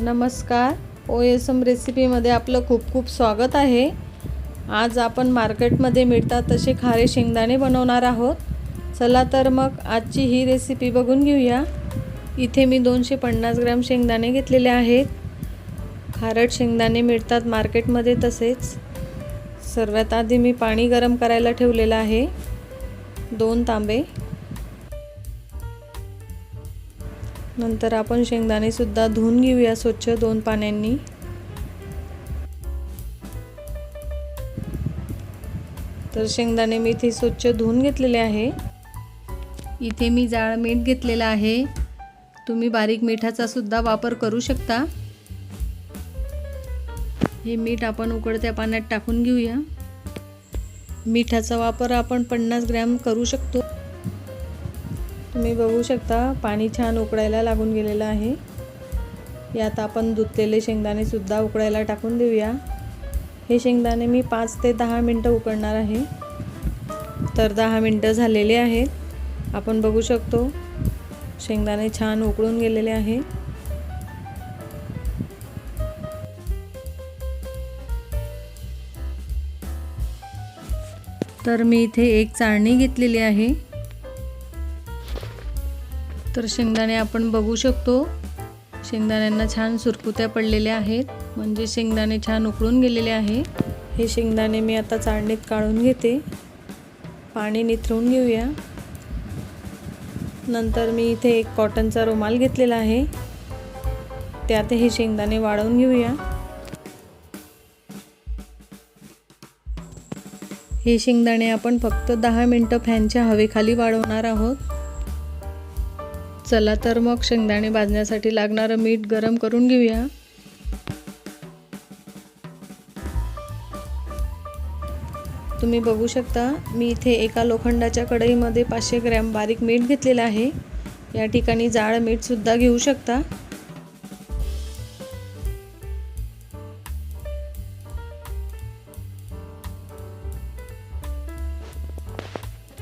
नमस्कार. O S M रेसिपीमध्ये आपलं खूप खूप स्वागत आहे. आज आपण मार्केटमध्ये मिळतात तसे खारे शेंगदाणे बनवणार आहोत. चला तर मग आजची ही रेसिपी बघून घेऊया. इथे मी दोनशे पन्नास ग्रॅम शेंगदाणे घेतलेले आहेत. खारट शेंगदाणे मिळतात मार्केटमध्ये तसेच. सर्वात आधी मी पाणी गरम करायला ठेवलेलं आहे. दोन तांबे. नंतर आपण शेंगदाणेसुद्धा धुवून घेऊया स्वच्छ दोन पाण्यांनी. तर शेंगदाणे मी इथे स्वच्छ धुवून घेतलेले आहे. इथे मी जाळ मीठ घेतलेलं आहे. तुम्ही बारीक मिठाचा सुद्धा वापर करू शकता. हे मीठ आपण उकडत्या पाण्यात टाकून घेऊया. मिठाचा वापर आपण पन्नास ग्रॅम करू शकतो. तुम्ही बघू शकता पाणी छान उकळायला लागून गेलेलं आहे. यात आपण धुतलेले शेंगदाणे सुद्धा उकळायला टाकून देऊया. हे शेंगदाणे मी पाच ते दहा मिनटं उकळणार आहे. तर दहा मिनटं झालेले आहेत. आपण बघू शकतो शेंगदाणे छान उकळून गेलेले आहे. तर मी इथे एक चाळणी घेतलेली आहे. तर शेंगदाणे आपण बघू शकतो. शेंगदाण्यांना छान सुरकुत्या पडलेल्या आहेत. म्हणजे शेंगदाणे छान उकळून गेलेले आहे. हे शेंगदाणे मी आता चाळणीत काढून घेते. पाणी निथरून घेऊया. नंतर मी इथे एक कॉटनचा रुमाल घेतलेला आहे. त्यात हे शेंगदाणे वाळवून घेऊया. हे शेंगदाणे आपण फक्त दहा मिनटं फॅनच्या हवेखाली वाळवणार आहोत. चला तर मग शेंगदाणे भाजण्यासाठी लागणारं मीठ गरम करून घेऊया. तुम्ही बघू शकता मी इथे एका लोखंडाच्या कढईमध्ये पाचशे ग्रॅम बारीक मीठ घेतलेलं आहे. या ठिकाणी जाड मीठसुद्धा घेऊ शकता.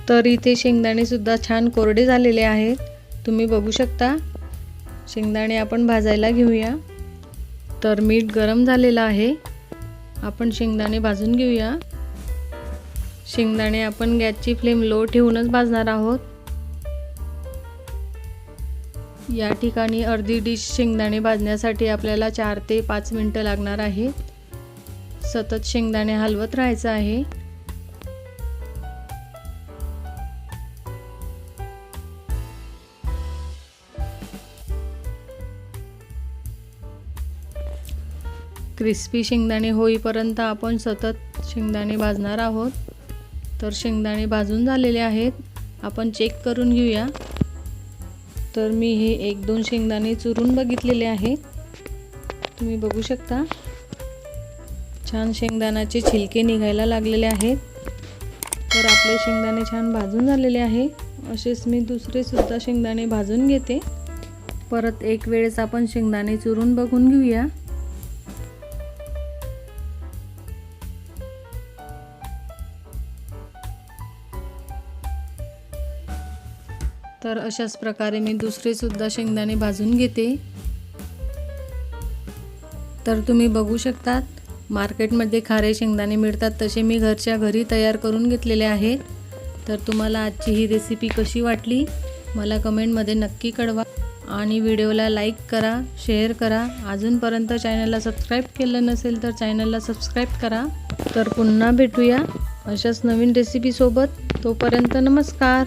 तर इथे शेंगदाणेसुद्धा छान कोरडे झालेले आहेत. तुम्ही बघू शकता. शेंगदाणे आपण भाजायला घेऊया. तर मीठ गरम झालेलं आहे. आपण शेंगदाणे भाजून घेऊया. शेंगदाणे आपण गॅसची फ्लेम लो ठेवूनच भाजणार आहोत. या ठिकाणी अर्धी डिश शेंगदाणे भाजण्यासाठी आपल्याला चार ते पाच मिनटं लागणार आहे सतत शेंगदाणे हलवत राहायचं आहे. क्रिस्पी शेंगदाणे होईपर्यंत आपण सतत शेंगदाणे भाजणार आहोत. तर शेंगदाणे भाजून झालेले आहेत. आपण चेक करून घेऊया. तर मी हे एक दोन शेंगदाणे चुरून बघितलेले आहेत. तुम्ही बघू शकता. छान शेंगदाण्याचे छिलके निघायला लागलेले आहेत. तर आपले शेंगदाणे छान भाजून झालेले आहे. असेच मी दुसरेसुद्धा शेंगदाणे भाजून घेते. परत एक वेळेस आपण शेंगदाणे चुरून बघून घेऊया. तर अशाच प्रकारे मी दुसरेसुद्धा शेंगदाणे भाजून घेते. तर तुम्ही बघू शकतात मार्केटमध्ये खारे शेंगदाणे मिळतात तसे मी घरच्या घरी तयार करून घेतलेले आहेत. तर तुम्हाला आजची ही रेसिपी कशी वाटली मला कमेंटमध्ये नक्की कळवा. आणि व्हिडिओला लाईक करा शेअर करा. अजूनपर्यंत चॅनलला सबस्क्राईब केलं नसेल तर चॅनलला सबस्क्राईब करा. तर पुन्हा भेटूया अशाच नवीन रेसिपीसोबत तोपर्यंत नमस्कार.